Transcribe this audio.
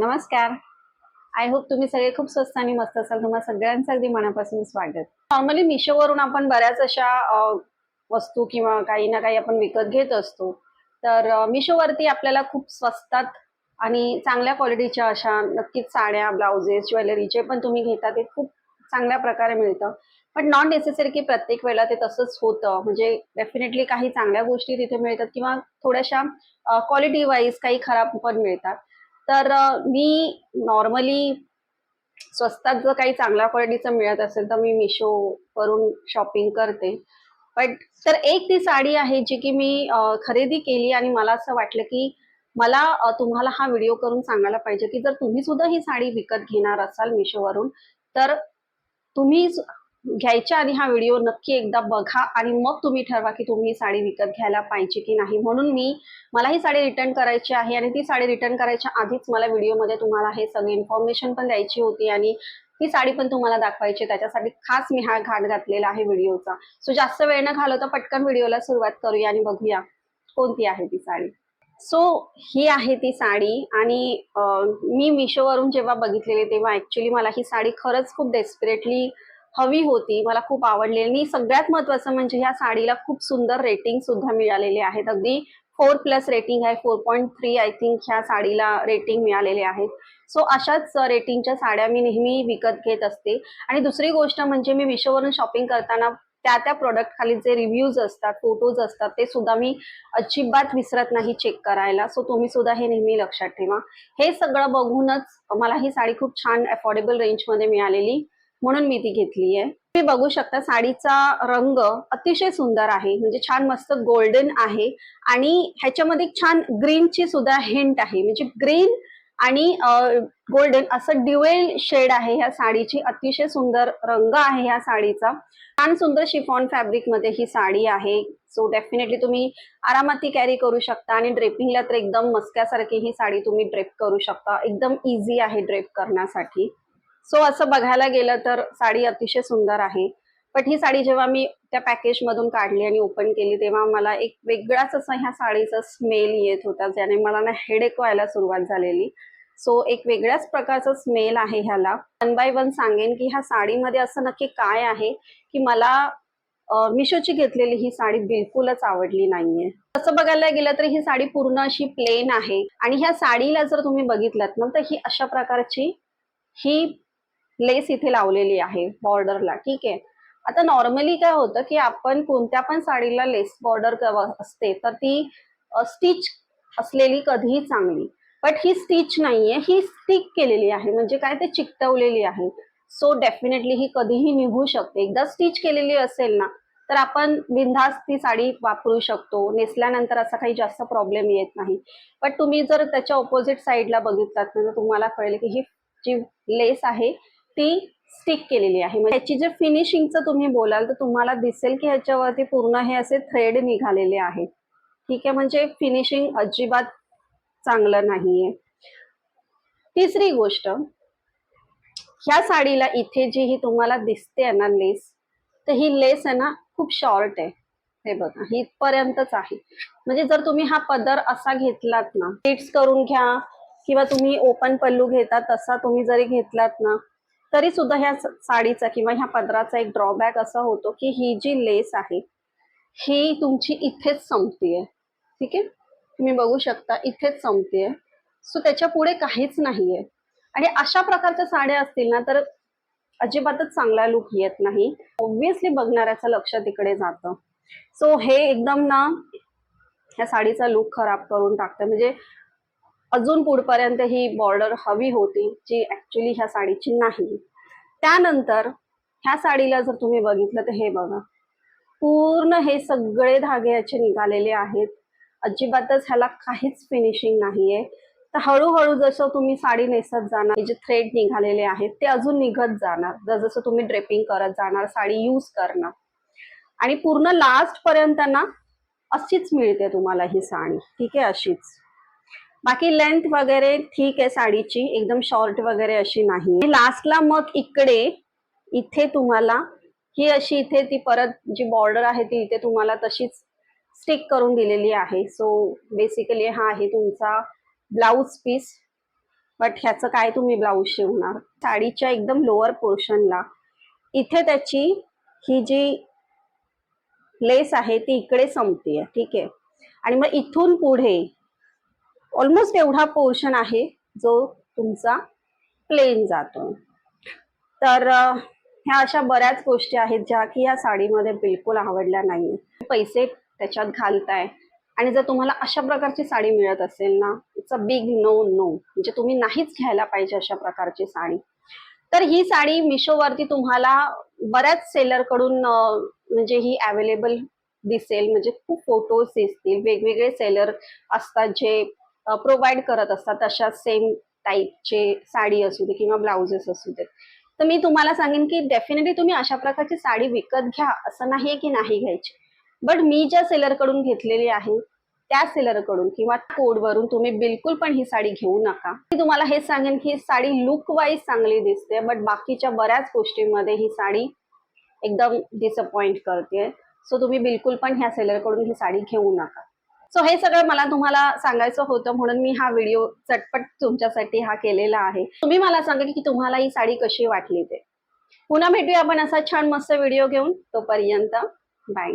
नमस्कार. I hope तुम्ही सगळे खूप स्वस्त आणि मस्त असाल. तुम्हाला सगळ्यांचं अगदी मनापासून स्वागत. नॉर्मली मिशोवरून आपण बऱ्याच अशा वस्तू किंवा काही ना काही आपण विकत घेत असतो. तर मिशोवरती आपल्याला खूप स्वस्तात आणि चांगल्या क्वालिटीच्या अशा नक्कीच साड्या ब्लाउजेस ज्वेलरी जे पण तुम्ही घेता ते खूप चांगल्या प्रकारे मिळतं. पण नॉन नेसेसरी की प्रत्येक वेळेला ते तसंच होतं. म्हणजे डेफिनेटली काही चांगल्या गोष्टी तिथे मिळतात किंवा थोड्याशा क्वालिटी वाईज काही खराब पण मिळतात. तर मी नॉर्मली स्वस्तात जर काही चांगल्या क्वालिटीचं मिळत असेल तर मी मिशो वरून शॉपिंग करते. बट तर एक ती साडी आहे जी की मी खरेदी केली आणि मला असं वाटलं की मला तुम्हाला हा व्हिडिओ करून सांगायला पाहिजे की जर तुम्ही सुद्धा ही साडी विकत घेणार असाल मिशोवरून तर तुम्ही घ्यायच्या आधी हा व्हिडिओ नक्की एकदा बघा आणि मग तुम्ही ठरवा की तुम्ही ही साडी विकत घ्यायला पाहिजे की नाही. म्हणून मी मला ही साडी रिटर्न करायची आहे आणि ती साडी रिटर्न करायच्या आधीच मला व्हिडिओमध्ये तुम्हाला हे सगळी इन्फॉर्मेशन पण द्यायची होती आणि ती साडी पण तुम्हाला दाखवायची. त्याच्यासाठी खास मी हा घाट घातलेला आहे व्हिडिओचा सो जास्त वेळ न घालवता पटकन व्हिडिओला सुरुवात करूया आणि बघूया कोणती आहे ती साडी. सो ही आहे ती साडी आणि मी मिशोवरून जेव्हा बघितलेली तेव्हा ऍक्च्युली मला ही साडी खरंच खूप डेस्परेटली हवी होती मला खूप आवडली. आणि सगळ्यात महत्वाचं म्हणजे ह्या साडीला खूप सुंदर रेटिंग सुद्धा मिळालेले आहेत. अगदी फोर प्लस रेटिंग आहे four point three I think ह्या साडीला रेटिंग मिळालेले आहेत. सो अशाच रेटिंगच्या साड्या मी नेहमी विकत घेत असते. आणि दुसरी गोष्ट म्हणजे मी मिशोवरून शॉपिंग करताना त्या त्या प्रोडक्ट खाली जे रिव्ह्यूज असतात फोटोज असतात ते सुद्धा मी अजिबात विसरत नाही चेक करायला. सो तुम्ही सुद्धा हे नेहमी लक्षात ठेवा. हे सगळं बघूनच मला ही साडी खूप छान अफोर्डेबल रेंजमध्ये मिळालेली. म्हणून मी ती घेतली आहे तुम्ही बघू शकता साडीचा रंग अतिशय सुंदर आहे. म्हणजे छान मस्त गोल्डन आहे. आणि ह्याच्यामध्ये छान ग्रीनची सुद्धा हिंट आहे. म्हणजे ग्रीन आणि गोल्डन असं ड्युएल शेड आहे ह्या साडीची. अतिशय सुंदर रंग आहे ह्या साडीचा. छान सुंदर शिफॉन फॅब्रिकमध्ये ही साडी आहे. सो डेफिनेटली तुम्ही आरामात ती कॅरी करू शकता आणि ड्रेपिंगला तर एकदम मस्क्यासारखी ही साडी तुम्ही ड्रेप करू शकता. एकदम इझी आहे ड्रेप करण्यासाठी. सो असं बघायला गेलं तर साडी अतिशय सुंदर आहे. बट ही साडी जेव्हा मी त्या पॅकेज मधून काढली आणि ओपन केली तेव्हा मला एक वेगळाच असा ह्या साडीचा स्मेल येत होता ज्याने मला ना हेडेक व्हायला सुरुवात झालेली. सो एक वेगळ्याच प्रकारचा स्मेल आहे ह्याला. वन बाय वन सांगेन की ह्या साडीमध्ये असं नक्की काय आहे की मला मिशोची घेतलेली ही साडी बिलकुलच आवडली नाहीये. तसं बघायला गेलं तर ही साडी पूर्ण अशी प्लेन आहे. आणि ह्या साडीला जर तुम्ही बघितलात ना तर ही अशा प्रकारची ही लेस इथे लावलेली आहे बॉर्डरला. ठीक आहे? आता नॉर्मली काय होतं की आपण कोणत्या पण साडीला लेस बॉर्डर असते तर ती स्टिच असलेली कधीही चांगली. बट ही स्टिच नाहीये ही स्टिक केलेली आहे. म्हणजे काय? ते चिकटवलेली आहे. सो डेफिनेटली ही कधीही निघू शकते. एकदा स्टिच केलेली असेल ना तर आपण बिनधास्त ती साडी वापरू शकतो. नेसल्यानंतर असा काही जास्त प्रॉब्लेम येत नाही. बट तुम्ही जर त्याच्या ऑपोजिट साईडला बघितलात तर तुम्हाला कळेल की ही जी लेस आहे ती स्टिक केलेली आहे. म्हणजे ह्याची जे फिनिशिंगचं तुम्ही बोलाल तर तुम्हाला दिसेल की ह्याच्यावरती पूर्ण हे असे थ्रेड निघालेले आहेत. ठीक आहे म्हणजे फिनिशिंग अजिबात चांगलं नाहीये. तिसरी गोष्ट ह्या साडीला इथे जी ही तुम्हाला दिसते ना लेस तर ही लेस आहे ना खूप शॉर्ट आहे. हे बघा ही इथपर्यंतच आहे. म्हणजे जर तुम्ही हा पदर असा घेतलात ना फिट्स करून घ्या किंवा तुम्ही ओपन पल्लू घेता तसा तुम्ही जरी घेतलात ना तरी सुद्धा ह्या साडीचा किंवा ह्या पदराचा एक ड्रॉबॅक असा होतो की ही जी लेस आहे ही तुमची इथेच संपतीये. ठीक आहे? तुम्ही बघू शकता इथेच संपतीये. सो त्याच्या पुढे काहीच नाहीये. आणि अशा प्रकारच्या साड्या असतील ना तर अजिबातच चांगला लुक येत नाही. ऑब्विसली बघणाऱ्याचं लक्ष तिकडे जातं. सो हे एकदम ना ह्या साडीचा लुक खराब करून टाकतं. म्हणजे अजून पुढपर्यंत ही बॉर्डर हवी होती जी ॲक्च्युली ह्या साडीची नाही. त्यानंतर ह्या साडीला जर तुम्ही बघितलं तर हे बघा. पूर्ण हे सगळे धागे याचे निघालेले आहेत. अजिबातच ह्याला काहीच फिनिशिंग नाहीये. तर हळूहळू जसं तुम्ही साडी नेसत जाणार हे जे थ्रेड निघालेले आहेत ते अजून निघत जाणार. जसं तुम्ही ड्रेपिंग करत जाणार साडी यूज करणार. आणि पूर्ण लास्ट पर्यंत ना अशीच मिळते तुम्हाला ही साडी. ठीक आहे अशीच. बाकी लेंथ वगैरे ठीक आहे साडीची एकदम शॉर्ट वगैरे अशी नाही. लास्टला मग इकडे इथे तुम्हाला ही अशी इथे ती परत जी बॉर्डर आहे ती इथे तुम्हाला तशीच स्टिक करून दिलेली आहे. सो बेसिकली हा आहे तुमचा ब्लाऊज पीस बट ह्याचं काय तुम्ही ब्लाऊज शिवणार? साडीच्या एकदम लोअर पोर्शनला इथे त्याची ही जी लेस आहे ती इकडे संपते ठीक? आहे आणि मग इथून पुढे ऑलमोस्ट एवढा पोर्शन आहे जो तुमचा प्लेन जातो. तर ह्या अशा बऱ्याच गोष्टी आहेत ज्या की या साडीमध्ये बिलकुल आवडल्या नाही पैसे त्याच्यात घालताय आणि जर तुम्हाला अशा प्रकारची साडी मिळत असेल ना it's a big no no म्हणजे तुम्ही नाहीच घ्यायला पाहिजे अशा प्रकारची साडी. तर ही साडी मिशोवरती तुम्हाला बऱ्याच सेलरकडून म्हणजे ही अवेलेबल दिसेल. म्हणजे खूप फोटोज दिसतील. वेगवेगळे सेलर असतात जे प्रोव्हाइड करत असतात तशा सेम टाईपचे साडी असू दे किंवा ब्लाउजेस असू दे. तर मी तुम्हाला सांगेन की डेफिनेटली तुम्ही अशा प्रकारची साडी विकत घ्या असं नाही की नाही घ्यायची. बट मी ज्या सेलरकडून घेतलेली आहे त्या सेलरकडून किंवा कोडवरून तुम्ही बिलकुल पण ही साडी घेऊ नका. मी तुम्हाला हे सांगेन की साडी लुक वाईज चांगली दिसते बट बाकीच्या बऱ्याच गोष्टींमध्ये ही साडी एकदम डिसअपॉइंट करते. सो तुम्ही बिलकुल पण ह्या सेलरकडून ही साडी घेऊ नका. सो हे सगळं मला तुम्हाला सांगायचं होतं म्हणून मी हा व्हिडिओ चटपट तुमच्यासाठी हा केलेला आहे. तुम्ही मला सांगा की तुम्हाला ही साडी कशी वाटली ते. पुन्हा भेटूया आपण असा छान मस्त व्हिडिओ घेऊन. तोपर्यंत बाय